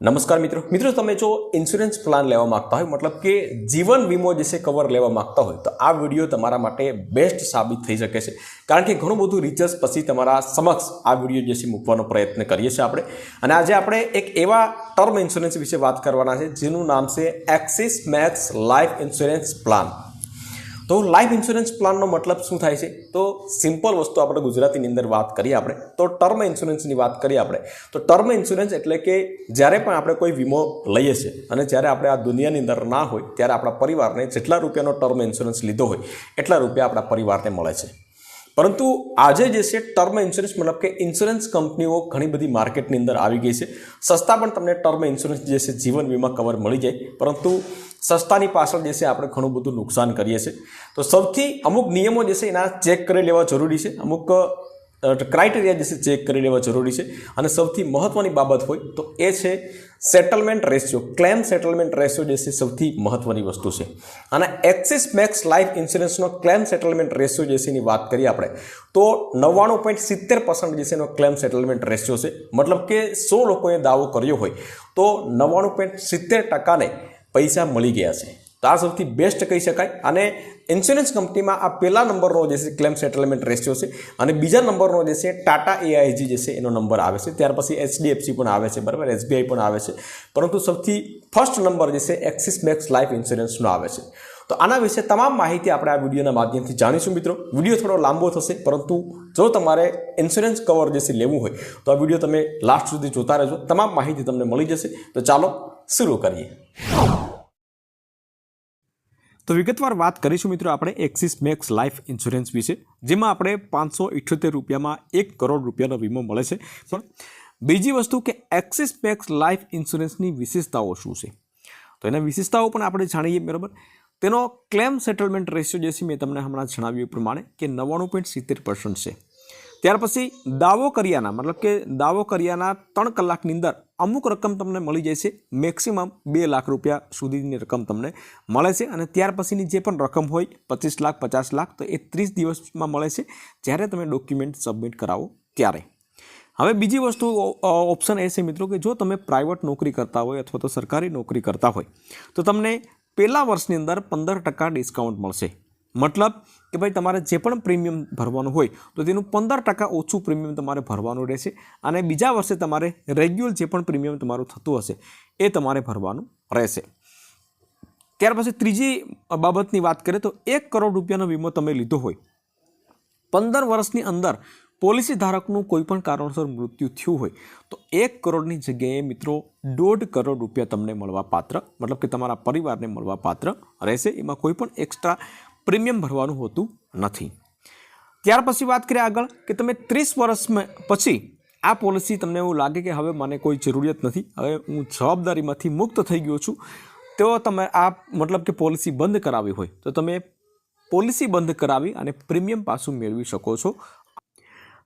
નમસ્કાર મિત્રો. મિત્રો, તમે જો ઇન્સ્યોરન્સ પ્લાન લેવા માંગતા હોય, મતલબ કે જીવન વીમો જે છે કવર લેવા માંગતા હોય, તો આ વીડિયો તમારા માટે બેસ્ટ સાબિત થઈ શકે છે. કારણ કે ઘણું બધું રિચર્સ પછી તમારા સમક્ષ આ વીડિયો જે છે મૂકવાનો પ્રયત્ન કરીએ છીએ આપણે. અને આજે આપણે એક એવા ટર્મ ઇન્સ્યોરન્સ વિશે વાત કરવાના છે, જેનું નામ છે Axis Max Life insurance plan તો લાઈફ ઇન્સ્યોરન્સ પ્લાનનો મતલબ શું થાય છે? તો સિમ્પલ વસ્તુ આપણે ગુજરાતીની અંદર વાત કરીએ આપણે, તો ટર્મ ઇન્સ્યોરન્સની વાત કરીએ આપણે, તો ટર્મ ઇન્સ્યોરન્સ એટલે કે જ્યારે પણ આપણે કોઈ વીમો લઈએ છીએ અને જ્યારે આપણે આ દુનિયાની અંદર ના હોય, ત્યારે આપણા પરિવારને જેટલા રૂપિયાનો ટર્મ ઇન્સ્યોરન્સ લીધો હોય, એટલા રૂપિયા આપણા પરિવારને મળે છે. પરંતુ આજે જે છે ટર્મ ઇન્સ્યોરન્સ મતલબ કે ઇન્સ્યોરન્સ કંપનીઓ ઘણી બધી માર્કેટની અંદર આવી ગઈ છે. સસ્તા પણ તમને ટર્મ ઇન્સ્યોરન્સ જે છે, જીવન વીમા કવર મળી જાય. પરંતુ સસ્તાની પાછળ જે છે, આપણે ઘણું બધું નુકસાન કરીએ છીએ. તો સૌથી અમુક નિયમો જે છે, એના ચેક કરી લેવા જરૂરી છે. અમુક ક્રાઇટેરિયા જે છે ચેક કરી લેવા જરૂરી છે. અને સૌથી મહત્ત્વની બાબત હોય તો એ છે settlement ratio claim settlement ratio જે છે સૌથી મહત્ત્વની વસ્તુ છે. અને એક્સિસ મેક્સ લાઈફ ઇન્સ્યોરન્સનો ક્લેમ સેટલમેન્ટ રેશિયો જે છે એની વાત કરીએ આપણે, તો નવ્વાણું પોઈન્ટ સિત્તેર પર્સન્ટ જે છે એનો ક્લેમ સેટલમેન્ટ રેશિયો છે. મતલબ કે સો લોકોએ દાવો કર્યો હોય, તો નવ્વાણું પોઈન્ટ સિત્તેર ટકાને પૈસા મળી ગયા છે. તો આ સૌથી બેસ્ટ કહી શકાય. અને ઇન્સ્યોરન્સ કંપનીમાં આ પહેલા નંબરનો જે છે ક્લેમ સેટલમેન્ટ રેશિયો છે. અને બીજા નંબરનો જે છે ટાટા એઆઈજી જે છે એનો નંબર આવે છે. ત્યાર પછી એચડીએફસી પણ આવે છે, બરાબર? એસબીઆઈ પણ આવે છે. પરંતુ સૌથી ફર્સ્ટ નંબર જે છે એક્સિસ મેક્સ લાઈફ ઇન્સ્યોરન્સનો આવે છે. તો આના વિશે તમામ માહિતી આપણે આ વિડીયોના માધ્યમથી જાણીશું મિત્રો. વીડિયો થોડો લાંબો થશે, પરંતુ જો તમારે ઇન્સ્યોરન્સ કવર જે છે લેવું હોય, તો આ વીડિયો તમે લાસ્ટ સુધી જોતા રહેજો. તમામ માહિતી તમને મળી જશે. તો ચાલો, શરૂ કરીએ. તો વિગતવાર વાત કરીશું મિત્રો આપણે એક્સિસ મેક્સ લાઈફ ઇન્સ્યોરન્સ વિશે, જેમાં આપણે પાંચસો ઇઠ્યોતેર રૂપિયામાં એક કરોડ રૂપિયાનો વીમો મળે છે. પણ બીજી વસ્તુ કે એક્સિસ મેક્સ લાઈફ ઇન્સ્યોરન્સની વિશેષતાઓ શું છે? તો એના વિશેષતાઓ પણ આપણે જાણીએ, બરાબર? તેનો ક્લેમ સેટલમેન્ટ રેશિયો જે છે, મેં તમને હમણાં જણાવ્યું પ્રમાણે કે નવ્વાણું પોઈન્ટ સિત્તેર પર્સન્ટ છે. ત્યાર પછી દાવો કર્યાના, મતલબ કે દાવો કર્યાના ત્રણ કલાકની અંદર અમુક રકમ તમને મળી જાય છે મેક્સિમમ બે લાખ રૂપિયા સુધીની રકમ તમને મળે છે અને ત્યાર પછીની જે પણ રકમ હોય, પચીસ લાખ, પચાસ લાખ, તો એ ત્રીસ દિવસમાં મળે છે, જ્યારે તમે ડોક્યુમેન્ટ સબમિટ કરાવો ત્યારે. હવે બીજી વસ્તુ ઓપ્શન એ છે મિત્રો કે જો તમે પ્રાઇવેટ નોકરી કરતા હોય અથવા તો સરકારી નોકરી કરતા હોય, તો તમને પહેલા વર્ષની અંદર પંદર ટકા ડિસ્કાઉન્ટ મળશે. મતલબ કે ભાઈ તમારે જે પણ પ્રીમિયમ ભરવાનું હોય તો તેનું પંદર ટકા ઓછું પ્રીમિયમ તમારે ભરવાનું રહેશે અને બીજા વર્ષે તમારે રેગ્યુલર જે પણ પ્રીમિયમ તમારું થતું હશે એ તમારે ભરવાનું રહેશે. ત્યાર પછી ત્રીજી બાબતની વાત કરીએ તો એક કરોડ રૂપિયાનો વીમો તમે લીધો હોય, પંદર વર્ષની અંદર પોલિસી ધારકનું કોઈ પણ કારણસર મૃત્યુ થયું હોય તો એક કરોડની જગ્યાએ મિત્રો દોઢ કરોડ રૂપિયા તમને મળવા પાત્ર મતલબ કે તમારા પરિવારને મળવા પાત્ર રહેશે. એમાં કોઈ પણ એક્સ્ટ્રા પ્રીમિયમ ભરવાનું હોતું નથી. ત્યાર પછી વાત કરીએ આગળ કે તમે ત્રીસ વર્ષમાં પછી આ પોલિસી તમને એવું લાગે કે હવે મને કોઈ જરૂરિયાત નથી, હવે હું જવાબદારીમાંથી મુક્ત થઈ ગયો છું, તો તમે આ મતલબ કે પોલિસી બંધ કરાવી હોય. તો તમે પોલિસી બંધ કરાવી અને પ્રીમિયમ પાછું મેળવી શકો છો.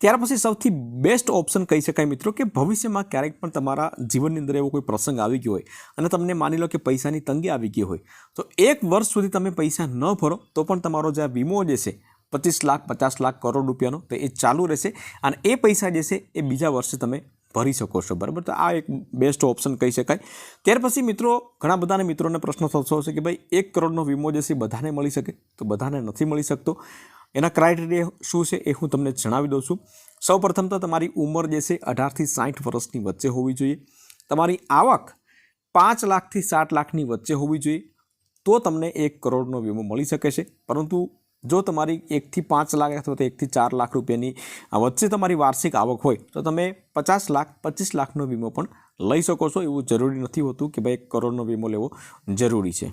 ત્યાર પછી સૌથી બેસ્ટ ઓપ્શન કહી શકાય મિત્રો કે ભવિષ્યમાં ક્યારેક પણ તમારા જીવનની અંદર એવો કોઈ પ્રસંગ આવી ગયો હોય અને તમને માની લો કે પૈસાની તંગી આવી ગઈ હોય, તો એક વર્ષ સુધી તમે પૈસા ન ભરો, તો પણ તમારો જે વીમો જે છે, પચીસ લાખ, પચાસ લાખ, કરોડ રૂપિયાનો, તો એ ચાલુ રહેશે અને એ પૈસા જે છે, એ બીજા વર્ષે તમે ભરી શકો છો. બરાબર? તો આ એક બેસ્ટ ઓપ્શન કહી શકાય. ત્યાર પછી મિત્રો, ઘણા બધાને મિત્રોને પ્રશ્ન થતો હશે કે ભાઈ, એક કરોડનો વીમો જે છે, બધાને મળી શકે? તો બધાને નથી મળી શકતો. એના ક્રાઇટેરિયા શું છે એ હું તમને જણાવી દઉં છું. સૌપ્રથમ તો તમારી ઉંમર જે છે અઢારથી સાઠ વર્ષની વચ્ચે હોવી જોઈએ. તમારી આવક પાંચ લાખથી સાત લાખની વચ્ચે હોવી જોઈએ. તો તમને એક કરોડનો વીમો મળી શકે છે. પરંતુ જો તમારી એકથી પાંચ લાખ અથવા તો એકથી ચાર લાખ રૂપિયાની વચ્ચે તમારી વાર્ષિક આવક હોય, તો તમે પચાસ લાખ, પચીસ લાખનો વીમો પણ લઈ શકો છો. એવું જરૂરી નથી હોતું કે ભાઈ એક કરોડનો વીમો લેવો જરૂરી છે.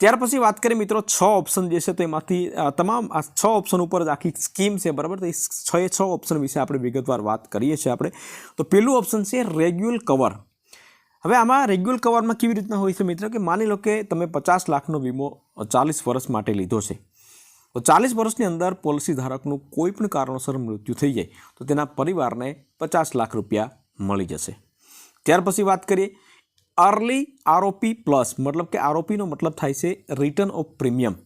ત્યાર પછી વાત કરીએ મિત્રો છ ઓપ્શન જે છે તો એમાંથી તમામ આ છ ઓપ્શન ઉપર જ આખી સ્કીમ છે, બરાબર? તો એ છ એ છ ઓપ્શન વિશે આપણે વિગતવાર વાત કરીએ છીએ આપણે. તો પહેલું ઓપ્શન છે રેગ્યુલ કવર હવે આમાં રેગ્યુલ કવરમાં કેવી રીતના હોય છે મિત્રો? કે માની લો કે તમે પચાસ લાખનો વીમો ચાલીસ વર્ષ માટે લીધો છે. તો ચાલીસ વર્ષની અંદર પોલિસી ધારકનું કોઈ પણ કારણોસર મૃત્યુ થઈ જાય, તો તેના પરિવારને પચાસ લાખ રૂપિયા મળી જશે. ત્યાર પછી વાત કરીએ અર્લી આરોપી પ્લસ મતલબ કે આરોપીનો મતલબ થાય છે રિટર્ન ઓફ પ્રીમિયમ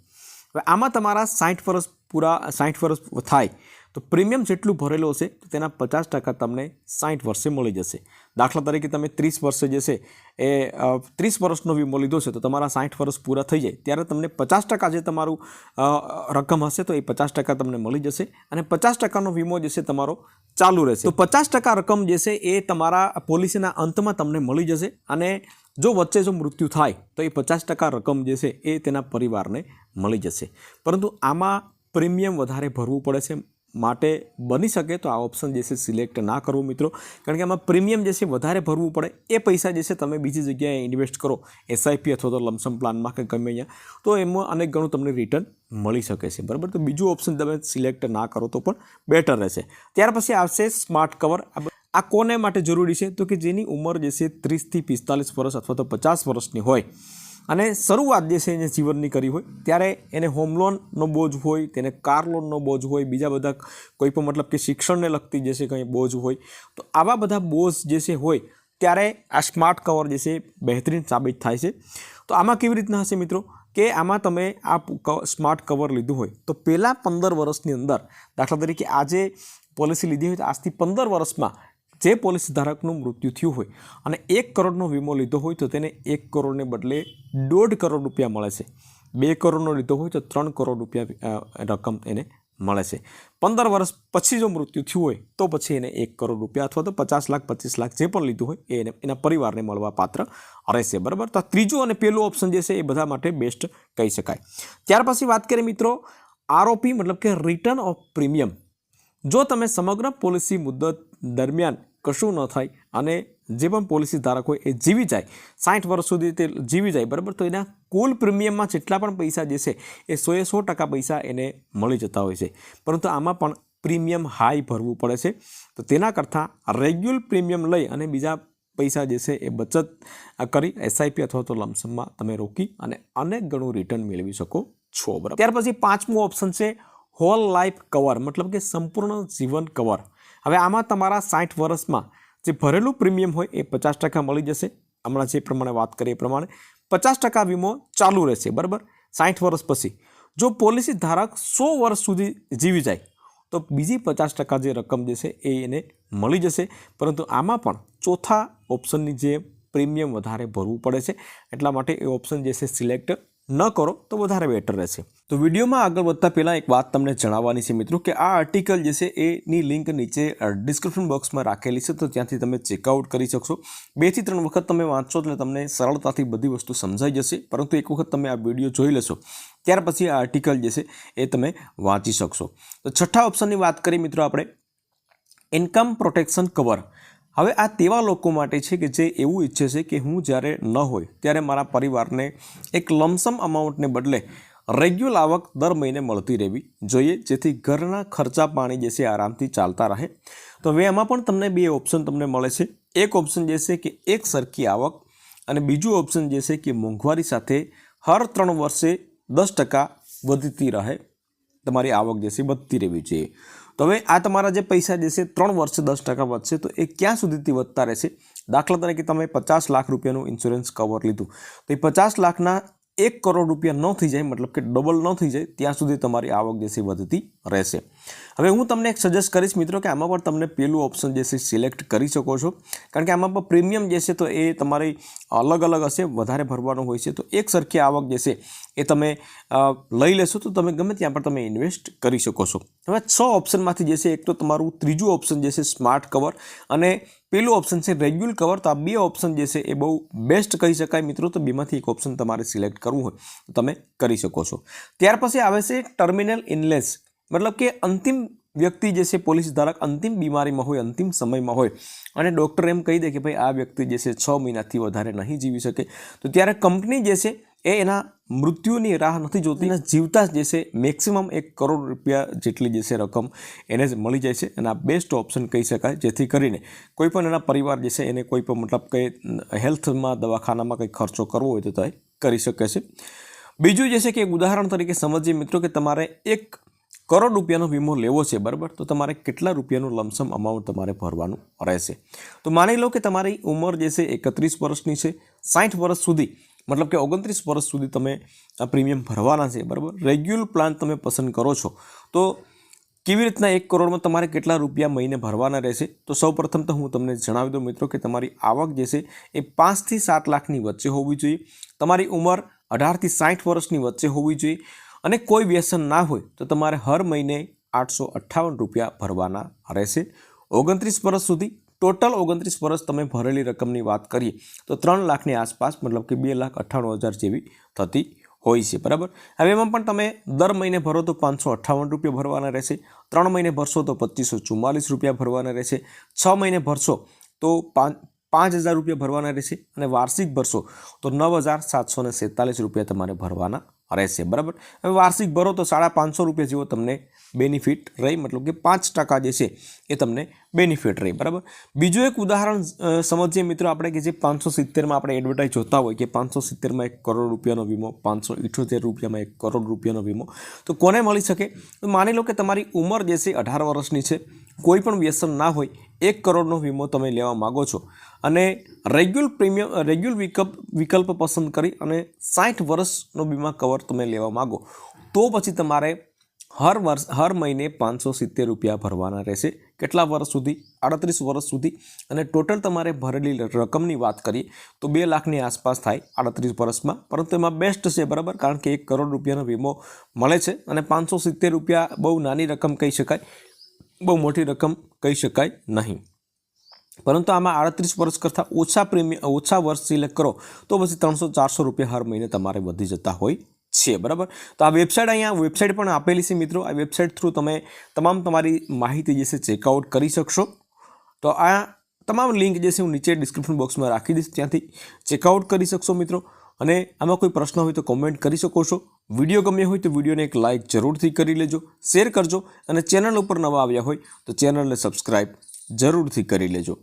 હવે આમાં તમારા સાઠ વર્ષ પૂરા સાઠ વર્ષ થાય. તો પ્રીમિયમ જેટલું ભરેલું હશે, તો તેના પચાસ ટકા તમને સાઠ વર્ષે મળી જશે. દાખલા તરીકે તમે ત્રીસ વર્ષે જે છે, એ ત્રીસ વર્ષનો વીમો લીધો છે, તો તમારા સાઠ વર્ષ પૂરા થઈ જાય. ત્યારે તમને પચાસ ટકા જે તમારું રકમ હશે, તો એ પચાસ ટકા તમને મળી જશે અને પચાસ ટકાનો વીમો જે છે, તમારો ચાલુ રહેશે. તો પચાસ ટકા રકમ જે છે, એ તમારા પોલિસીના અંતમાં તમને મળી જશે અને જો વચ્ચે જો મૃત્યુ થાય, તો એ પચાસ ટકા રકમ જે છે, એ તેના પરિવારને મળી જશે. પરંતુ આમાં પ્રીમિયમ વધારે ભરવું પડે છે માટે બની શકે તો આ ઓપ્શન જે છે સિલેક્ટ ના કરવો મિત્રો. કારણ કે આમાં પ્રીમિયમ જે છે વધારે ભરવું પડે. એ પૈસા જે છે તમે બીજી જગ્યાએ ઇન્વેસ્ટ કરો. એસઆઈપી અથવા તો લમસમ પ્લાનમાં કે ગમે અહીંયા તો એમાં અનેક ઘણું તમને રિટર્ન મળી શકે છે. બરાબર? તો બીજું ઓપ્શન તમે સિલેક્ટ ના કરો તો પણ બેટર રહેશે. ત્યાર પછી આવશે સ્માર્ટ કવર આ કોને માટે જરૂરી છે? તો કે જેની ઉંમર જે છે ત્રીસથી પિસ્તાલીસ વર્ષ અથવા તો પચાસ વર્ષની હોય. અને શરૂઆત જે છે એને જીવનની કરી હોય, ત્યારે એને હોમ લોનનો બોજ હોય, તેને કાર લોનનો બોજ હોય, બીજા બધા કોઈ પણ મતલબ કે શિક્ષણને લગતી જે છે કંઈ બોજ હોય, તો આવા બધા બોજ જે છે હોય, ત્યારે આ સ્માર્ટ કવર જે છે બહેતરીન સાબિત થાય છે. તો આમાં કેવી રીતના હશે મિત્રો? કે આમાં તમે આ સ્માર્ટ કવર લીધું હોય, તો પહેલાં પંદર વર્ષની અંદર દાખલા તરીકે આજે પોલિસી લીધી હોય તો આજથી પંદર વર્ષમાં જે પોલિસી ધારકનું મૃત્યુ થયું હોય અને એક કરોડનો વીમો લીધો હોય તો તેને એક કરોડને બદલે દોઢ કરોડ રૂપિયા મળે છે. બે કરોડનો લીધો હોય તો ત્રણ કરોડ રૂપિયા રકમ એને મળે છે. પંદર વર્ષ પછી જો મૃત્યુ થયું હોય તો પછી એને એક કરોડ રૂપિયા અથવા તો પચાસ લાખ, પચીસ લાખ જે પણ લીધું હોય એને, એના પરિવારને મળવા પાત્ર રહેશે. બરાબર? તો ત્રીજું અને પહેલું ઓપ્શન જે છે એ બધા માટે બેસ્ટ કહી શકાય. ત્યાર પછી વાત કરીએ મિત્રો આરોપી, મતલબ કે રિટર્ન ઓફ પ્રીમિયમ જો તમે સમગ્ર પોલિસી મુદત દરમિયાન કશું ન થાય અને જે પણ પોલિસી ધારક હોય એ જીવી જાય. સાઠ વર્ષ સુધી તે જીવી જાય, બરાબર? તો એના કુલ પ્રીમિયમમાં જેટલા પણ પૈસા જે છે એ સોએ સો ટકા પૈસા એને મળી જતા હોય છે. પરંતુ આમાં પણ પ્રીમિયમ હાઈ ભરવું પડે છે. તો તેના કરતાં રેગ્યુલર પ્રીમિયમ લઈ અને બીજા પૈસા જે છે એ બચત કરી એસઆઈપી અથવા તો લમસમમાં તમે રોકી અને અનેક ગણું રિટર્ન મેળવી શકો છો, બરાબર? ત્યાર પછી પાંચમું ઓપ્શન છે હોલ લાઈફ કવર મતલબ કે સંપૂર્ણ જીવન કવર હવે આમાં તમારા સાઠ વર્ષમાં જે ભરેલું પ્રીમિયમ હોય એ પચાસ ટકા મળી જશે. હમણાં જે પ્રમાણે વાત કરીએ એ પ્રમાણે પચાસ ટકા વીમો ચાલુ રહેશે, બરાબર? સાઠ વર્ષ પછી. જો પોલિસી ધારક સો વર્ષ સુધી જીવી જાય, તો બીજી પચાસ ટકા જે રકમ જે છે એ એને મળી જશે. પરંતુ આમાં પણ ચોથા ઓપ્શનની જે પ્રીમિયમ વધારે ભરવું પડે છે, એટલા માટે એ ઓપ્શન જે છે સિલેક્ટ ન કરો તો વધારે બેટર રહેશે. તો વિડીયોમાં આગળ વધતા પહેલાં એક વાત તમને જણાવવાની છે મિત્રો કે આ આર્ટિકલ જે છે, એની લિંક નીચે ડિસ્ક્રિપ્શન બોક્સમાં રાખેલી છે. તો ત્યાંથી તમે ચેકઆઉટ કરી શકશો. બેથી ત્રણ વખત તમે વાંચો એટલે તમને સરળતાથી બધી વસ્તુ સમજાઈ જશે. પરંતુ એક વખત તમે આ વીડિયો જોઈ લેશો. ત્યાર પછી આ આર્ટિકલ જે છે, એ તમે વાંચી શકશો. તો છઠ્ઠા ઓપ્શનની વાત કરીએ મિત્રો આપણે. ઇન્કમ પ્રોટેક્શન કવર હવે આ તેવા લોકો માટે છે કે જે એવું ઈચ્છે છે કે હું જ્યારે ન હોય, ત્યારે મારા પરિવારને એક લમસમ અમાઉન્ટને બદલે રેગ્યુલર આવક દર મહિને મળતી રહેવી જોઈએ, જેથી ઘરના ખર્ચા પાણી જે છે આરામથી ચાલતા રહે. તો હવે એમાં પણ તમને બે ઓપ્શન તમને મળે છે. એક ઓપ્શન જે છે કે એક સરખી આવક અને બીજું ઓપ્શન જે છે કે મોંઘવારી સાથે હર ત્રણ વર્ષે દસ ટકા વધતી રહે. તમારી આવક જે છે વધતી રહેવી જોઈએ. તો હવે આ તમારા જે પૈસા જે છે, ત્રણ વર્ષે દસ ટકા વધશે, તો એ ક્યાં સુધીથી વધતા રહેશે? દાખલા તરીકે તમે પચાસ લાખ રૂપિયાનું ઇન્સ્યોરન્સ કવર લીધું. તો એ પચાસ લાખના એક કરોડ રૂપિયા ન થઈ જાય, મતલબ કે ડબલ ન થઈ જાય, ત્યાં સુધી તમારી આવક જે છે વધતી રહેશે. હવે હું તમને એક સજેસ્ટ કરીશ મિત્રો કે આમાં પણ તમને પેલું ઓપ્શન જે છે સિલેક્ટ કરી શકો છો. કારણ કે આમાં પણ પ્રીમિયમ જે છે તો એ તમારી અલગ અલગ હશે, વધારે ભરવાનું હોય છે, તો એક સરખી આવક જે છે એ તમે લઈ લેશો તો તમે ગમે ત્યાં પણ તમે ઇન્વેસ્ટ કરી શકો છો. હવે છ ઓપ્શનમાંથી જે છે, એક તો તમારું ત્રીજું ઓપ્શન જે છે સ્માર્ટ કવર અને પેલું ઓપ્શન છે રેગ્યુલ કવર તો આ બે ઓપ્શન જે છે, એ બહુ બેસ્ટ કહી શકાય મિત્રો. તો બેમાંથી એક ઓપ્શન તમારે સિલેક્ટ કરવું હોય તો તમે કરી શકો છો. ત્યાર પછી આવે છે ટર્મિનલ ઇનલેસ મતલબ કે અંતિમ વ્યક્તિ જે છે પોલીસ ધારક અંતિમ બીમારીમાં હોય, અંતિમ સમયમાં હોય. અને ડૉક્ટર એમ કહી દે કે ભાઈ આ વ્યક્તિ જે છે, છ મહિનાથી વધારે નહીં જીવી શકે. તો ત્યારે કંપની જે છે એ એના મૃત્યુની રાહ નથી જોતી અને જીવતા જ જે છે મેક્સિમમ એક કરોડ રૂપિયા જેટલી જે છે રકમ એને જ મળી જાય છે અને આ બેસ્ટ ઓપ્શન કહી શકાય, જેથી કરીને કોઈ પણ એના પરિવાર જે છે, એને કોઈ પણ મતલબ કંઈ હેલ્થમાં, દવાખાનામાં કંઈ ખર્ચો કરવો હોય તો તે કરી શકે છે. બીજું જે છે કે એક ઉદાહરણ તરીકે સમજીએ મિત્રો કે તમારે એક કરોડ રૂપિયાનો વીમો લેવો છે, બરાબર? તો તમારે કેટલા રૂપિયાનું લમસમ અમાઉન્ટ તમારે ભરવાનું રહેશે? તો માની લો કે તમારી ઉંમર જે છે, એકત્રીસ વર્ષની છે સાઠ વર્ષ સુધી મતલબ કે ઓગણત્રીસ વર્ષ સુધી તમે આ પ્રીમિયમ ભરવાના છે, બરાબર? રેગ્યુલર પ્લાન તમે પસંદ કરો છો. તો કેવી રીતના એક કરોડમાં તમારે કેટલા રૂપિયા મહિને ભરવાના રહેશે? તો સૌપ્રથમ તો હું તમને જણાવી દઉં મિત્રો કે તમારી આવક જે છે એ પાંચથી સાત લાખની વચ્ચે હોવી જોઈએ. તમારી ઉંમર અઢારથી સાઠ વર્ષની વચ્ચે હોવી જોઈએ. અને કોઈ વ્યસન ના હોય તો તમારે હર મહિને આઠસો અઠ્ઠાવન રૂપિયા ભરવાના રહેશે. ઓગણત્રીસ વર્ષ સુધી ટોટલ ઓગણત્રીસ વર્ષ તમે ભરેલી રકમની વાત કરીએ, તો ત્રણ લાખની આસપાસ, મતલબ કે બે લાખ અઠ્ઠાણું હજાર જેવી થતી હોય છે, બરાબર? હવે એમાં પણ તમે દર મહિને ભરો તો પાંચસો અઠ્ઠાવન રૂપિયા ભરવાના રહેશે, ત્રણ મહિને ભરશો તો પચીસો ચુમ્માલીસ રૂપિયા ભરવાના રહેશે, છ મહિને ભરશો તો પાંચ પાંચ હજાર રૂપિયા ભરવાના રહેશે અને વાર્ષિક ભરશો તો નવ હજાર સાતસો ને રૂપિયા તમારે ભરવાના રહેશે, બરાબર? હવે વાર્ષિક ભરો તો સાડા પાંચસો રૂપિયા જેવો તમને બેનિફિટ રહી, મતલબ કે પાંચ ટકા જે છે એ તમને બેનિફિટ રહી, બરાબર? બીજું એક ઉદાહરણ સમજીએ મિત્રો આપણે કે જે પાંચસો સિત્તેરમાં આપણે એડવર્ટાઇઝ જોતા હોય કે પાંચસો સિત્તેરમાં એક કરોડ રૂપિયાનો વીમો, પાંચસો ઇઠ્યોતેર રૂપિયામાં એક કરોડ રૂપિયાનો વીમો, તો કોને મળી શકે? તો માની લો કે તમારી ઉંમર જે છે અઢાર વર્ષની છે. કોઈ પણ વ્યસન ના હોય, એક કરોડનો વીમો તમે લેવા માગો છો. અને રેગ્યુલર પ્રીમિયમ રેગ્યુલર વિકલ્પ વિકલ્પ પસંદ કરી અને સાઠ વર્ષનો વીમા કવર તમે લેવા માગો. તો પછી તમારે હર વર્ષ, હર મહિને પાંચસો સિત્તેર રૂપિયા ભરવાના રહેશે. કેટલા વર્ષ સુધી? આડત્રીસ વર્ષ સુધી. અને ટોટલ તમારે ભરેલી રકમની વાત કરીએ, તો બે લાખની આસપાસ થાય આડત્રીસ વર્ષમાં. પરંતુ એમાં બેસ્ટ છે, બરાબર? કારણ કે એક કરોડ રૂપિયાનો વીમો મળે છે અને પાંચસો સિત્તેર રૂપિયા બહુ નાની રકમ કહી શકાય. બહુ મોટી રકમ કહી શકાય નહીં. પરંતુ આમાં આડત્રીસ વર્ષ કરતાં ઓછા પ્રીમિયમ, ઓછા વર્ષ સિલેક્ટ કરો તો પછી ત્રણસો, ચારસો રૂપિયા હર મહિને તમારે વધી જતા હોય છે. બરાબર? તો આ વેબસાઇટ અહીંયા, વેબસાઇટ પણ આપેલી છે મિત્રો. આ વેબસાઇટ થ્રુ તમે તમામ તમારી માહિતી જે છે ચેકઆઉટ કરી શકશો. તો આ તમામ લિંક જે છે હું નીચે ડિસ્ક્રિપ્શન બોક્સમાં રાખી દઈશ. ત્યાંથી ચેકઆઉટ કરી શકશો મિત્રો. અને આમાં કોઈ પ્રશ્ન હોય તો કોમેન્ટ કરી શકો છો. વીડિયો ગમ્યો હોય તો વિડીયોને એક લાઇક જરૂરથી કરી લેજો શેર કરજો અને ચેનલ ઉપર નવા આવ્યા હોય તો ચેનલને સબસ્ક્રાઈબ જરૂરથી કરી લેજો.